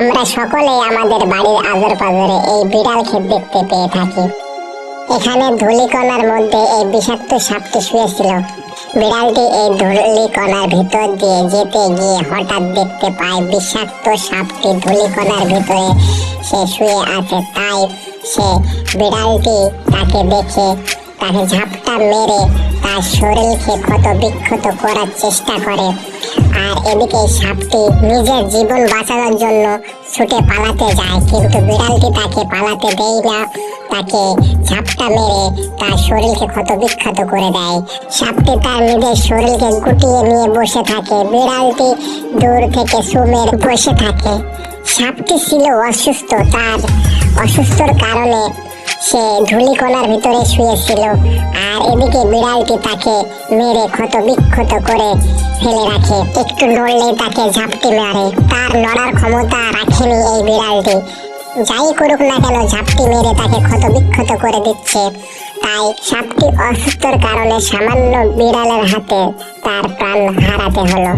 আমরা সকলেই আমাদের বাড়ির আজর পাজরে এই বিড়ালকে দেখতে পেয়ে থাকি। এখানে ধূলিকণার মধ্যে এই বিষাক্ত সাপটি শুয়েছিল। বিড়ালটি এই ধূলিকণার ভিতর দিয়ে যেতে গিয়ে হঠাৎ দেখতে পায় বিষাক্ত সাপটি ধূলিকণার ভিতরে সে শুয়ে আছে। তাই সে বিড়ালটি তাকে দেখে তাকে ঝাপটা মেরে তার শরীরকে ক্ষত বিক্ষত করার চেষ্টা করে। আর এদিকে সাপটি নিজের জীবন বাঁচানোর জন্য ছুটে পালাতে যায়, কিন্তু বিড়ালটি তাকে পালাতে দেয় না। তাকে ঝাপটা মেরে তার শরীরকে ক্ষত বিক্ষত করে দেয়। সাপটি তার নিজের শরীরকে গুটিয়ে নিয়ে বসে থাকে। বিড়ালটি দূর থেকে সুমের বসে থাকে। সাপটি ছিল অসুস্থ, তার অসুস্থর কারণে সে ধুলিকণার ভিতরে শুয়েছিল আর এদিকে বিড়ালটি তাকে মেরে ক্ষত বিক্ষত করে ফেলে রাখে। একটু নড়লে তাকে ঝাপটি মারে। তার লড়ার ক্ষমতা রাখেনি এই বিড়ালটি। যাই করুক না কেন, ঝাপটি মেরে তাকে ক্ষত বিক্ষত করে দিচ্ছে। তাই সাপটি অসুস্থর কারণে সামান্য বিড়ালের হাতে তার প্রাণ হারাতে হলো।